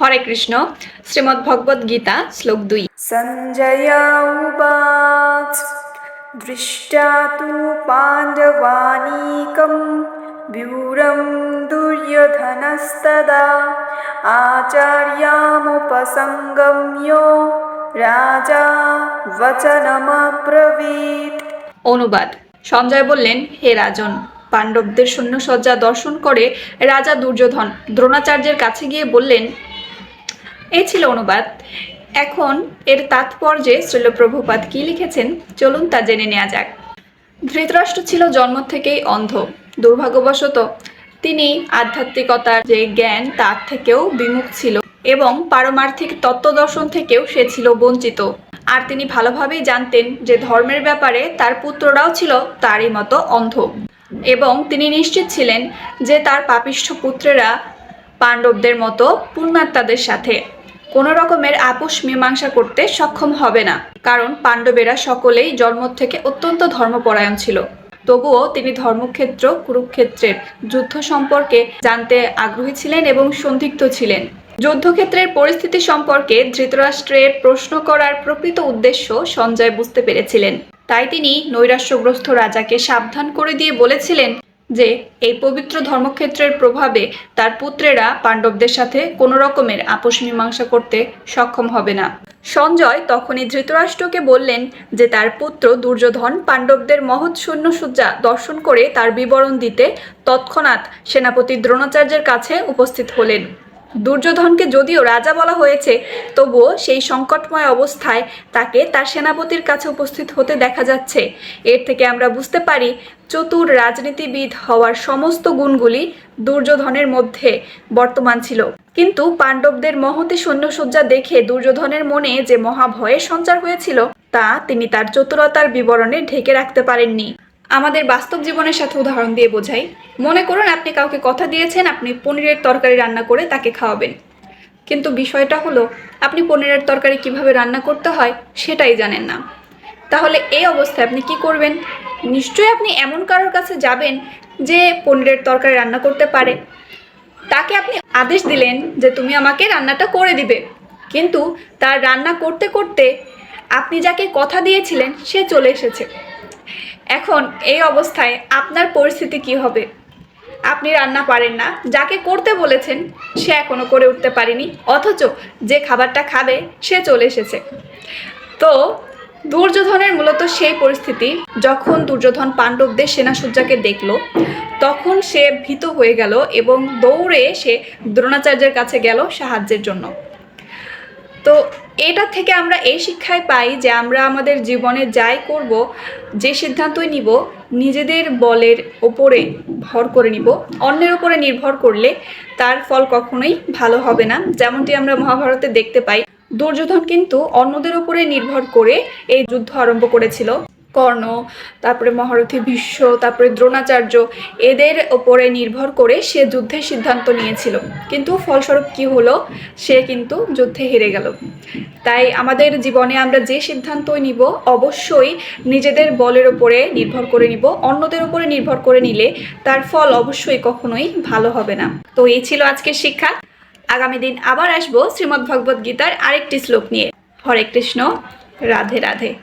হরে কৃষ্ণ শ্রীমদ্ ভগবদ গীতা শ্লোক দুই सञ्जय उवाच दृष्ट्वा तु पाण्डवानीकं व्यूरं दुर्योधनस्तदा आचार्यामुपसङ्गम्य राजा वचनमब्रवीत् অনুবাদ সঞ্জয় বললেন হে রাজন পাণ্ডবদের সৈন্যসজ্জা দর্শন করে রাজা দুর্যোধন দ্রোণাচার্যের কাছে গিয়ে বললেন এই ছিল অনুবাদ। এখন এর তাৎপর্যে শ্রীলপ্রভুপাদ কি লিখেছেন? চলুন তা জেনে নেওয়া যাক। ধৃতরাষ্ট্র ছিল জন্ম থেকেই অন্ধ, দুর্ভাগ্যবশত তিনি আধ্যাত্মিকতার যে জ্ঞান, তার থেকেও বিমুখ ছিল এবং পারমার্থিক তত্ত্বদর্শন থেকেও সে ছিল বঞ্চিত। আর তিনি ভালোভাবেই জানতেন যে ধর্মের ব্যাপারে তার পুত্ররাও ছিল তারই মতো অন্ধ এবং তিনি নিশ্চিত ছিলেন যে তার পাপিষ্ঠ পুত্রেরা পাণ্ডবদের মতো পূর্ণাত্মাদের সাথে। কোনো রকমের আপোষ মীমাংসা করতে সক্ষম হবে না, কারণ পাণ্ডবেরা সকলেই জন্ম থেকে অত্যন্ত ধর্মপরায়ণ ছিল। তবুও তিনি ধর্মক্ষেত্র, কুরুক্ষেত্রের যুদ্ধ সম্পর্কে জানতে আগ্রহী ছিলেন এবং সন্দিগ্ধ ছিলেন। যুদ্ধক্ষেত্রের পরিস্থিতি সম্পর্কে ধৃতরাষ্ট্রের প্রশ্ন করার প্রকৃত উদ্দেশ্য সঞ্জয় বুঝতে পেরেছিলেন। তাই তিনি নৈরাশ্যগ্রস্ত রাজাকে সাবধান করে দিয়ে বলেছিলেন যে এই পবিত্র ধর্মক্ষেত্রের প্রভাবে তার পুত্রেরা পাণ্ডবদের সাথে কোনো রকমের আপোষ মীমাংসা করতে সক্ষম হবে না। সঞ্জয় তখনই ধৃতরাষ্ট্রকে বললেন যে তার পুত্র দুর্যোধন পাণ্ডবদের মহৎ সূর্যা দর্শন করে তার বিবরণ দিতে তৎক্ষণাৎ সেনাপতি দ্রোণাচার্যের কাছে উপস্থিত হলেন। দুর্যোধনকে যদিও রাজা বলা হয়েছে, তবুও সেই সংকটময় অবস্থায় তাকে তার সেনাপতির কাছে উপস্থিত হতে দেখা যাচ্ছে। এর থেকে আমরা বুঝতে পারি, চতুর রাজনীতিবিদ হওয়ার সমস্ত গুণগুলি দুর্যোধনের মধ্যে বর্তমান ছিল। কিন্তু পাণ্ডবদের মহতি সৈন্যসজ্জা দেখে দুর্যোধনের মনে যে মহাভয়ের সঞ্চার হয়েছিল, তা তিনি তার চতুরতার বিবরণে ঢেকে রাখতে পারেননি। আমাদের বাস্তব জীবনের সাথে উদাহরণ দিয়ে বোঝাই। মনে করুন আপনি কাউকে কথা দিয়েছেন, আপনি পনিরের তরকারি রান্না করে তাকে খাওয়াবেন। কিন্তু বিষয়টা হলো, আপনি পনিরের তরকারি কীভাবে রান্না করতে হয় সেটাই জানেন না। তাহলে এই অবস্থায় আপনি কি করবেন? নিশ্চয়ই আপনি এমন কারোর কাছে যাবেন যে পনিরের তরকারি রান্না করতে পারে। তাকে আপনি আদেশ দিলেন যে তুমি আমাকে রান্নাটা করে দিবে। কিন্তু তার রান্না করতে করতে আপনি যাকে কথা দিয়েছিলেন, সে চলে এসেছে। এখন এই অবস্থায় আপনার পরিস্থিতি কি হবে? আপনি রান্না পারেন না, যাকে করতে বলেছেন, সে এখনও করে উঠতে পারেনি, অথচ যে খাবারটা খাবে, সে চলে এসেছে। তো দুর্যোধনের মূলত সেই পরিস্থিতি, যখন দুর্যোধন পাণ্ডবদের সেনাসজ্জাকে দেখল, তখন সে ভীত হয়ে গেল এবং দৌড়ে সে দ্রোণাচার্যের কাছে গেল সাহায্যের জন্য। তো এটা থেকে আমরা এই শিক্ষায় পাই যে আমরা আমাদের জীবনে যাই করব, যে সিদ্ধান্তই নিব, নিজেদের বলের ওপরে ভর করে নিব। অন্যের ওপরে নির্ভর করলে তার ফল কখনোই ভালো হবে না। যেমনটি আমরা মহাভারতে দেখতে পাই, দুর্যোধন কিন্তু অন্যদের উপরে নির্ভর করে এই যুদ্ধ আরম্ভ করেছিল। কর্ণ, তারপরে মহারথী ভীষ্ম, তারপরে দ্রোণাচার্য, এদের ওপরে নির্ভর করে সে যুদ্ধের সিদ্ধান্ত নিয়েছিল। কিন্তু ফলস্বরূপ কি হলো? সে কিন্তু যুদ্ধে হেরে গেল। তাই আমাদের জীবনে আমরা যে সিদ্ধান্তই নিব, অবশ্যই নিজেদের বলের ওপরে নির্ভর করে নিব। অন্যদের উপরে নির্ভর করে নিলে তার ফল অবশ্যই কখনোই ভালো হবে না। তো এই ছিল আজকের শিক্ষা। আগামী দিন আবার আসব শ্রীমদ্ ভগবদ্ গীতার আরেকটি শ্লোক নিয়ে। হরে কৃষ্ণ, রাধে রাধে।